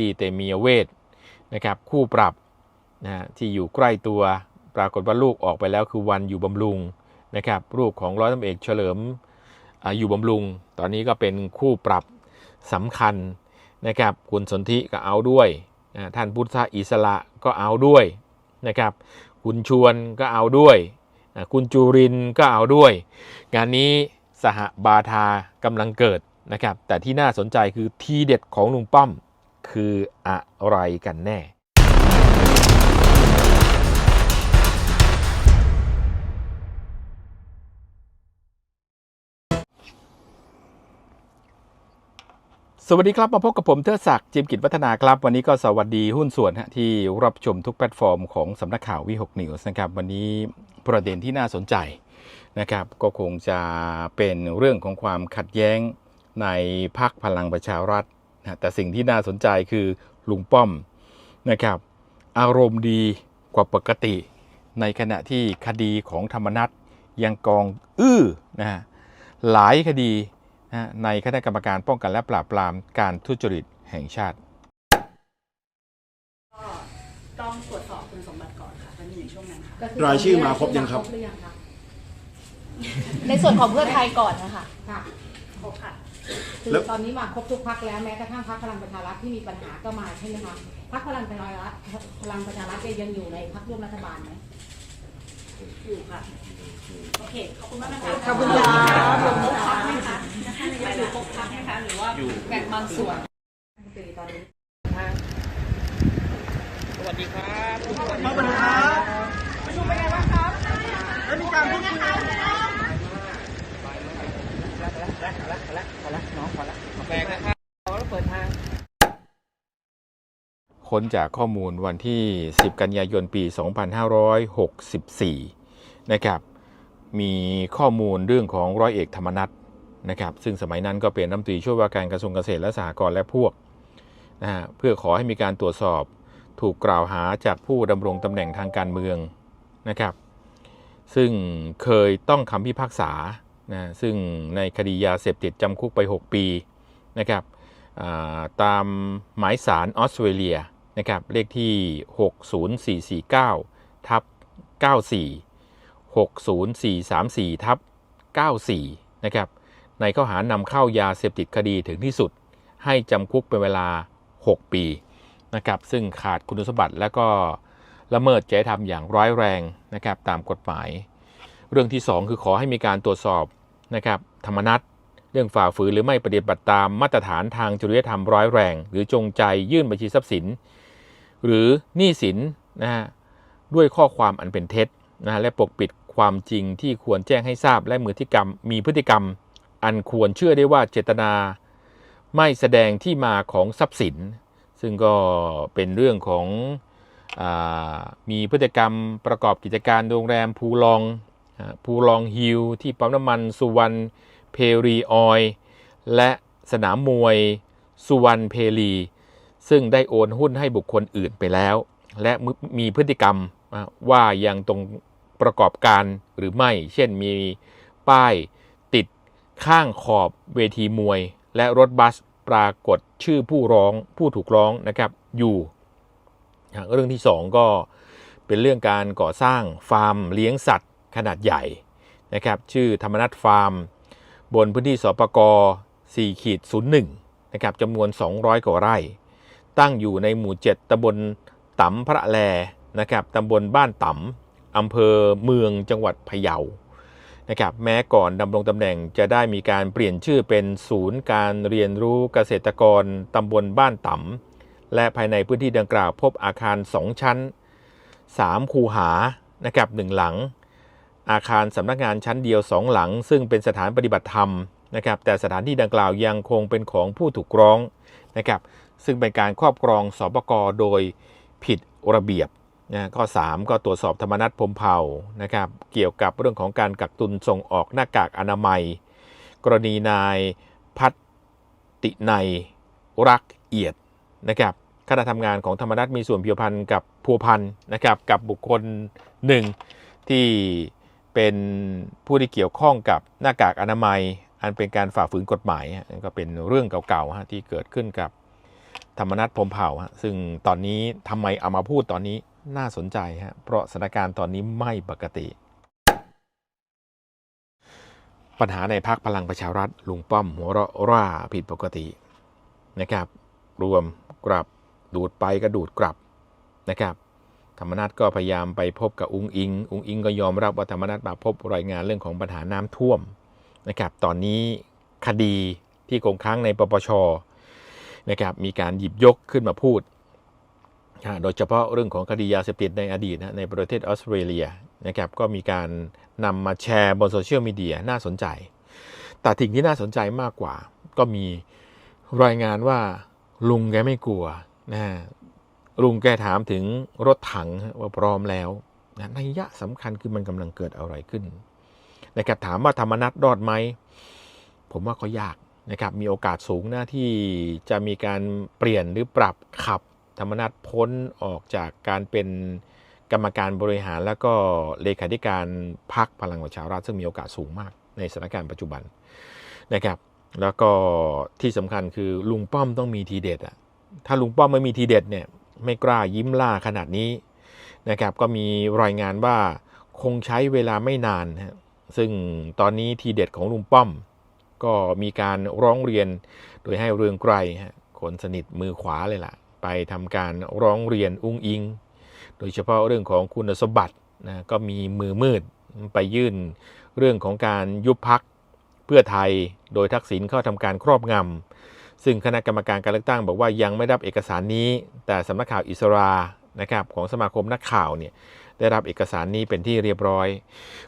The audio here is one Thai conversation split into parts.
รีเตมียเวทนะครับคู่ปรับนะฮะที่อยู่ใกล้ตัวปรากฏว่าลูกออกไปแล้วคือวันอยู่บำรุงนะครับลูกของร้อยตำรวจเอกเฉลิมออยู่บำรุง ตอนนี้ก็เป็นคู่ปรับสำคัญนะครับคุณสนธิก็เอาด้วยนะท่านพุทธอิสระก็เอาด้วยนะครับคุณชวนก็เอาด้วยนะคุณจูรินก็เอาด้วย งานนี้สหบาทากำลังเกิดนะครับแต่ที่น่าสนใจคือทีเด็ดของลุงป้อม คืออะไรกันแน่ สวัสดีครับ มาพบกับผมเทอศักดิ์จิมกิจวัฒนาครับ วันนี้ก็สวัสดีหุ้นส่วนฮะที่รับชมทุกแพลตฟอร์มของสำนักข่าววิหกนิวส์นะครับ วันนี้ประเด็นที่น่าสนใจนะครับ ก็คงจะเป็นเรื่องของความขัดแย้งในพักพลังประชารัฐ แต่สิ่งที่น่าสนใจคือลุงป้อมนะครับอารมณ์ดีกว่าปกติ ในขณะที่คดีของธรรมนัตยังกองอื้อนะฮะหลายคดีนะฮะในคณะกรรมการป้องกันและปราบปรามการทุจริตแห่งชาติก็ต้องตรวจสอบคุณสมบัติก่อนค่ะตอนนี้อยู่ในช่วงนั้นค่ะก็รายชื่อมาครบยังครับหรือยังครับ ในส่วนของเพื่อไทยก่อนนะคะ ค่ะ ครบค่ะ คือแล้วตอนนี้มาครบทุกพักแล้วแม้กระทั่งพักพลังประชารัฐที่มีปัญหาก็มาใช่ไหมคะพักพลังประชารัฐพลังประชารัฐเนี่ยยังอยู่ในพักร่วมรัฐบาลไหมอยู่ค่ะโอเคขอบคุณมากนะคะขอบคุณครับรวมทุกพักไหมคะนะคะนายกอยู่ครบพักไหมคะหรือว่าแบ่งบางส่วน ปีตอนนี้ ค้นจากข้อมูลวันที่ 10 กันยายนปี 2564 นะครับ มีข้อมูลเรื่องของร้อยเอกธรรมนัฐนะครับ ซึ่งสมัยนั้นก็เป็นรัฐมนตรีช่วยว่าการกระทรวงเกษตรและสหกรณ์และพวกนะฮะเพื่อขอให้มีการตรวจสอบถูกกล่าวหาจากผู้ดำรงตำแหน่งทางการเมืองนะครับ ซึ่งเคยต้องคำพิพากษานะซึ่งในคดียาเสพติดจำคุกไป 6 ปีนะครับตามหมายสารออสเตรเลีย นะครับเลขที่ 60449ทับ94 60434ทับ94นะครับในข้อหานำเข้ายาเสพติดคดีถึงที่สุด ให้จำคุกเป็นเวลา 6 ปีนะครับซึ่งขาดคุณสมบัติและก็ละเมิดจริยธรรมอย่างร้ายแรงนะครับตามกฎหมาย เรื่องที่ 2 คือขอให้มีการตรวจสอบนะครับธรรมนัตเรื่องฝ่าฝืนหรือไม่ปฏิบัติตามมาตรฐานทางจริยธรรมร้ายแรง หรือจงใจยื่นบัญชีทรัพย์สิน หรือหนี้สินนะฮะด้วยข้อความอันเป็นเท็จนะฮะและปกปิดความจริงที่ควรแจ้งให้ทราบและมือที่กรรมมีพฤติกรรม อันควรเชื่อได้ว่าเจตนา ไม่แสดงที่มาของทรัพย์สิน ซึ่งก็เป็นเรื่องของอมีพฤติกรรมประกอบกิจการโรงแรมภูลองภูลองฮิลที่ปั๊มน้ำมันสุวรรณเพรีออย และสนามมวยสุวรรณเพลี ซึ่งได้โอนหุ้นให้บุคคลอื่นไปแล้ว และมีพฤติกรรมว่ายังตรงประกอบการหรือไม่ เช่นมีป้ายติดข้างขอบเวทีมวย และรถบัสปรากฏชื่อผู้ร้องผู้ถูกร้องนะครับอยู่เรื่องที่สองก็เป็นเรื่องการก่อสร้างฟาร์มเลี้ยงสัตว์ขนาดใหญ่นะครับชื่อธรรมนัทฟาร์ม บนพื้นที่สปก4ขีด01นะครับจำนวน 200 กว่าไร่ ตั้งอยู่ในหมู่ 7ตำบลตำพระแลนะครับตำบลบ้านตำอำเภอเมืองจังหวัดพะเยานะครับแม้ก่อนดำรงตำแหน่งจะได้มีการเปลี่ยนชื่อเป็นศูนย์การเรียนรู้เกษตรกรตำบลบ้านตำและภายในพื้นที่ดังกล่าวพบอาคาร 2 ชั้น 3 คูหานะครับหนึ่งหลัง อาคารสำนักงานชั้นเดียวสองหลัง ซึ่งเป็นสถานปฏิบัติธรรมนะครับแต่สถานที่ดังกล่าวยังคงเป็นของผู้ถูกร้องนะครับ ซึ่งเป็นการครอบครองสปกโดยผิดระเบียบนะข้อ 3 ก็ตรวจสอบธรรมนัตพมเผานะครับเกี่ยวกับเรื่องของการกักตุนส่งออกหน้ากากอนามัย กรณีนายพัตตินัยรักเอียดนะครับคณะทำงานของธรรมนัตมีส่วนเกี่ยวพันกับพัวพันนะครับกับบุคคลหนึ่งที่เป็นผู้ที่เกี่ยวข้องกับหน้ากากอนามัย อันเป็นการฝ่าฝืนกฎหมายก็เป็นเรื่องเก่าๆที่เกิดขึ้นกับ ธรรมนัฐพมเผ่าฮะซึ่งตอนนี้ทำไมเอามาพูดตอนนี้น่าสนใจฮะเพราะสถานการณ์ตอนนี้ไม่ปกติ ปัญหาในพักพลังประชารัฐลุงป้อมหัวเราะร่าผิดปกตินะครับ รวมกลับดูดไปก็ดูดกลับนะครับ ธรรมนัฐก็พยายามไปพบกับอุงอิง อุงอิงก็ยอมรับว่าธรรมนัฐมาพบรายงานเรื่องของปัญหาน้ำท่วมนะครับ ตอนนี้คดีที่คงค้างในปปช นะครับมีการหยิบยกขึ้นมาพูด โดยเฉพาะเรื่องของคดียาเสพติดในอดีตนะในประเทศออสเตรเลียนะครับก็มีการนำมาแชร์บนโซเชียลมีเดียน่าสนใจ แต่สิ่งที่น่าสนใจมากกว่า ก็มีรายงานว่าลุงแกไม่กลัวนะฮะลุงแกถามถึงรถถังว่าพร้อมแล้วนะนัยยะสำคัญคือมันกำลังเกิดอะไรขึ้นนะครับถามว่าธรรมนัตรอดไหม ผมว่าก็ยาก นะครับมีโอกาสสูงนะที่จะมีการเปลี่ยนหรือปรับขับธรรมนัตพ้นออกจากการเป็นกรรมการบริหารแล้วก็เลขาธิการพรรคพลังประชารัฐซึ่งมีโอกาสสูงมากในสถานการณ์ปัจจุบันนะครับแล้วก็ที่สำคัญคือลุงป้อมต้องมีทีเด็ดอะถ้าลุงป้อมไม่มีทีเด็ดเนี่ยไม่กล้ายิ้มล่าขนาดนี้นะครับก็มีรายงานว่าคงใช้เวลาไม่นานฮะซึ่งตอนนี้ทีเด็ดของลุงป้อม ก็มีการร้องเรียนโดยให้เรืองไกรคนสนิทมือขวาเลยล่ะ ไปทำการร้องเรียนอุ้งอิง โดยเฉพาะเรื่องของคุณสมบัตินะก็มีมือมืดไปยื่นเรื่องของการยุบพักเพื่อไทยโดยทักษิณเข้าทำการครอบงำซึ่งคณะกรรมการการเลือกตั้งบอกว่ายังไม่ได้รับเอกสารนี้ แต่สำนักข่าวอิสรานะครับของสมาคมนักข่าวเนี่ย ได้รับเอกสารนี้เป็นที่เรียบร้อย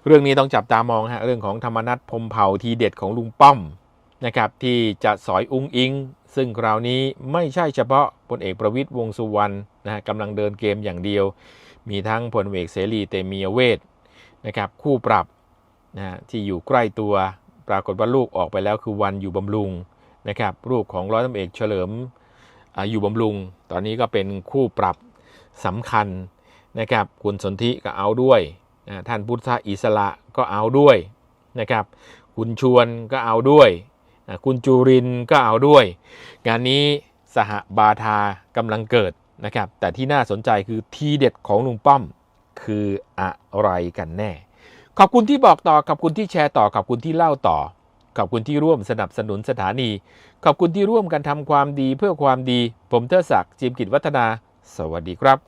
เรื่องนี้ต้องจับตามองฮะเรื่องของธรรมนัฐพมเผ่าทีเด็ดของลุงป้อมนะครับที่จะสอยอุ้งอิง ซึ่งคราวนี้ไม่ใช่เฉพาะพลเอกประวิตยวงสุวรรณนะฮะกำลังเดินเกมอย่างเดียว มีทั้งพลเอกเสรีเตมียเวทนะครับคู่ปรับนะฮะที่อยู่ใกล้ตัวปรากฏว่าลูกออกไปแล้วคือวันอยู่บำรุงนะครับรูปของร้อยตำรวจเอกเฉลิมอาอยู่บำรุง ตอนนี้ก็เป็นคู่ปรับสำคัญ นะครับคุณสนธิก็เอาด้วยท่านพุทธอิสระก็เอาด้วยนะครับคุณชวนก็เอาด้วยคุณจูรินก็เอาด้วย งานนี้สหบาทากำลังเกิดนะครับ แต่ที่น่าสนใจคือทีเด็ดของลุงป้อมคืออะไรกันแน่ ขอบคุณที่บอกต่อ ขอบคุณที่แชร์ต่อ ขอบคุณที่เล่าต่อ ขอบคุณที่ร่วมสนับสนุนสถานี ขอบคุณที่ร่วมกันทำความดีเพื่อความดี ผมเทอศักดิ์จิมกิจวัฒนา สวัสดีครับ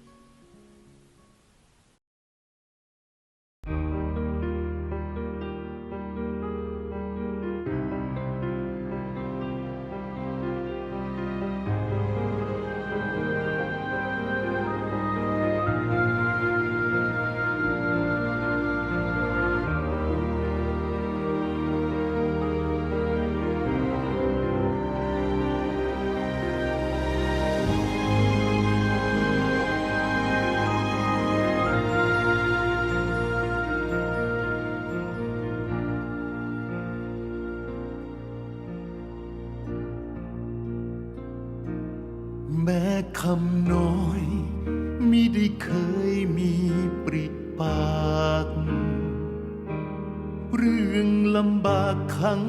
เรื่องลำบากขัง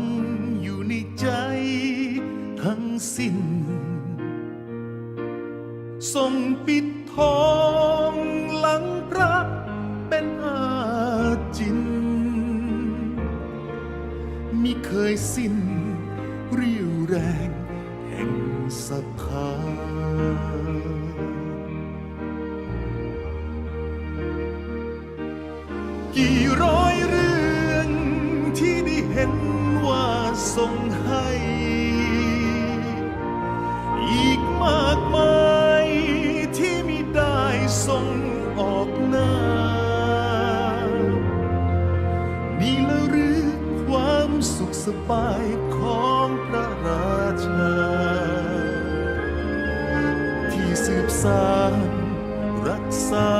อยู่ในใจทั้งสิ้นส่งปิดทองหลังพระเป็นอาจินมิเคยสิ้นเรี่ยวแรงแห่งศรัทธากี่ร้อยเรื่อง ห็นว่าส่งให้ อีกมากมายที่มิได้ส่งออกหน้า นี่ละหรือความสุขสบายของพระราชา ที่สืบสานรักษา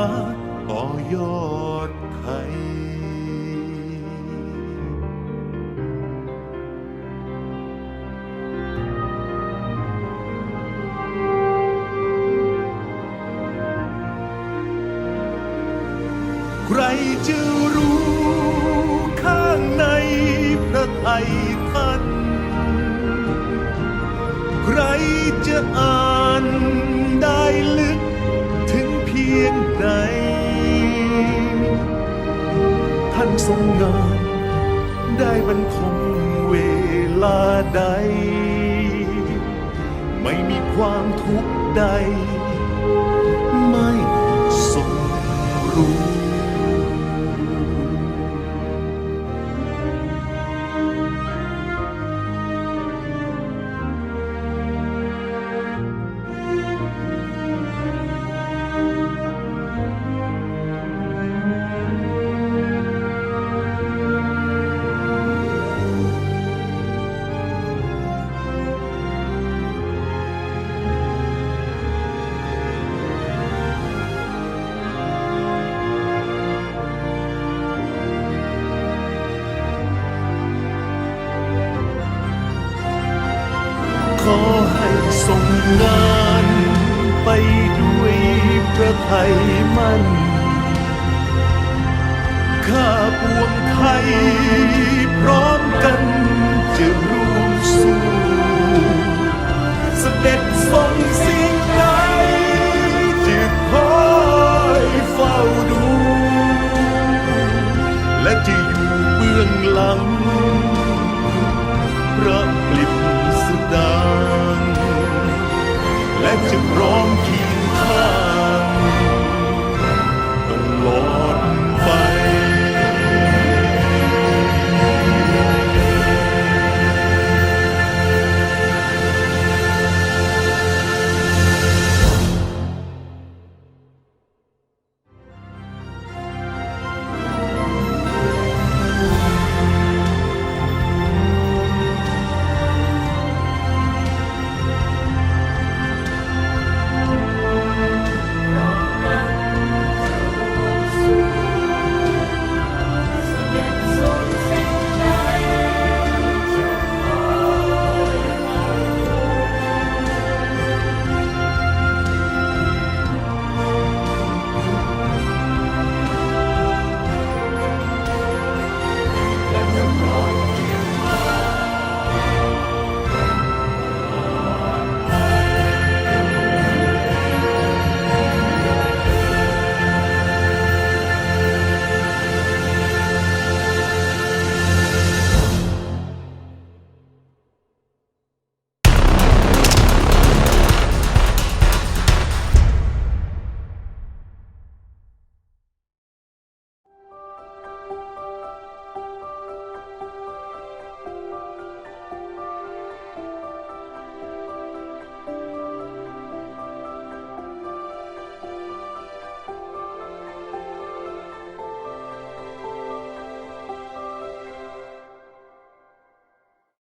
ท่านทรงงานได้บรรทมเวลาใด ไม่มีความทุกข์ใด งานไปด้วยพระไทยมั่น ข้าปวงไทยพร้อมกันจะร่วมสู้เสด็จทรงสิ่งใดจะคอยเฝ้าดู และจะอยู่เบื้องหลัง To wrong.